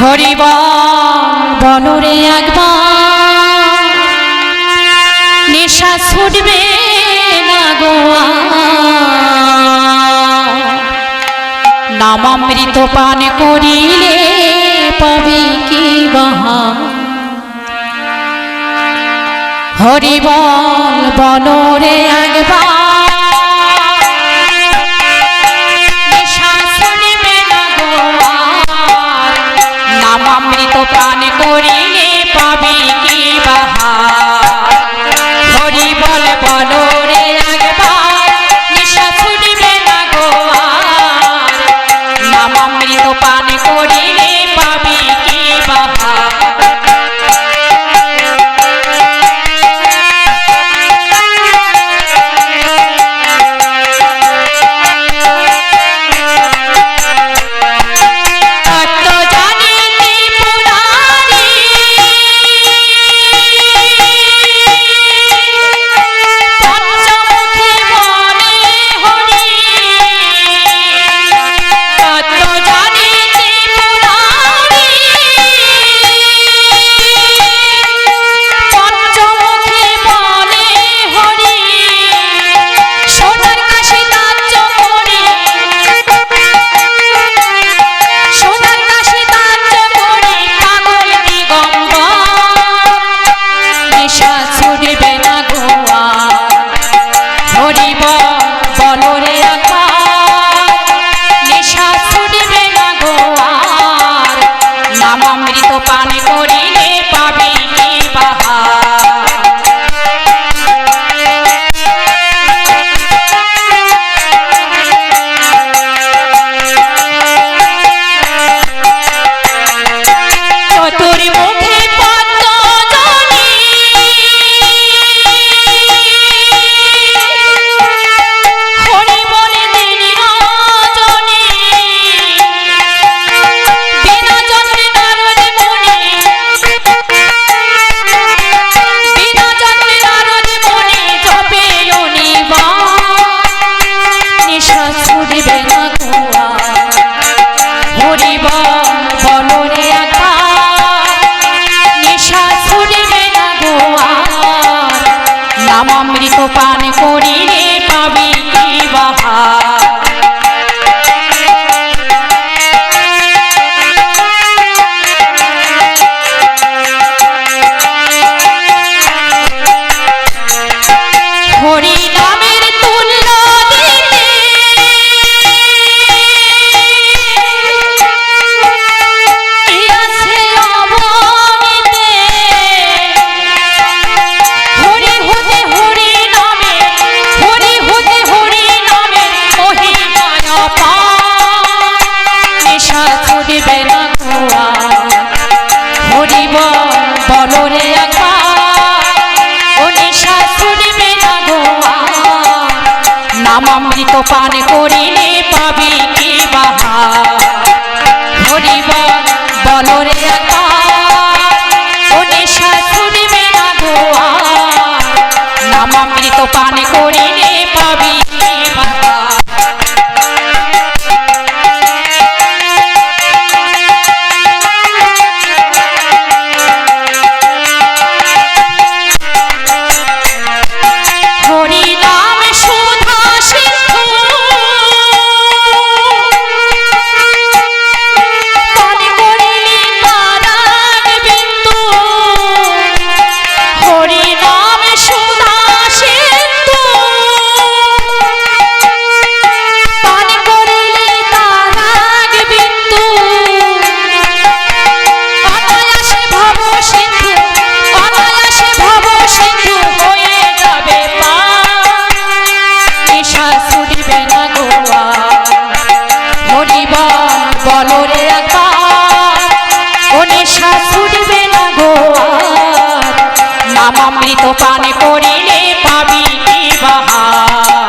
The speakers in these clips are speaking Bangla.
হরিব বনরে একবার নেশা ছুটবে না গোয়া নামামৃত পান করিলে পাবে কি বাহা। হরিবল বনরে একবার অমৃত পান করি। ছুটবে না ধোয়া হরিব বলরে একা ও নেশা অমৃত পান করিলে পাবি কি বলরে একা ও না ধোয়া নাম অমৃত পান করিলে পাবি अमृत पान कोड़ी ले पावी बहार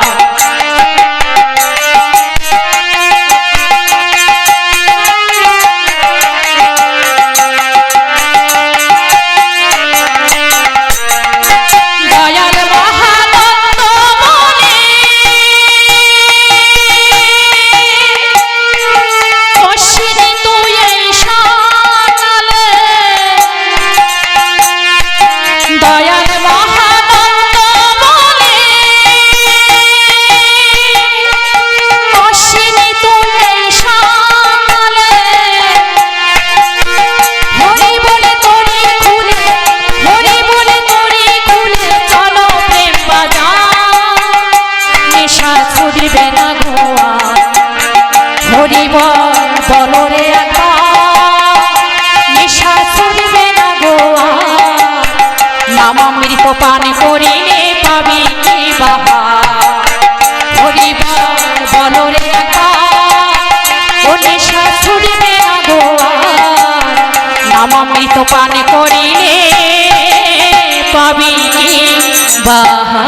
রামামৃত পান করিলে পাবি বাবা হরিবার বলরে শাশুড়িবে আগুয়ার। রামামৃত পান করিলে পাবি বাহা?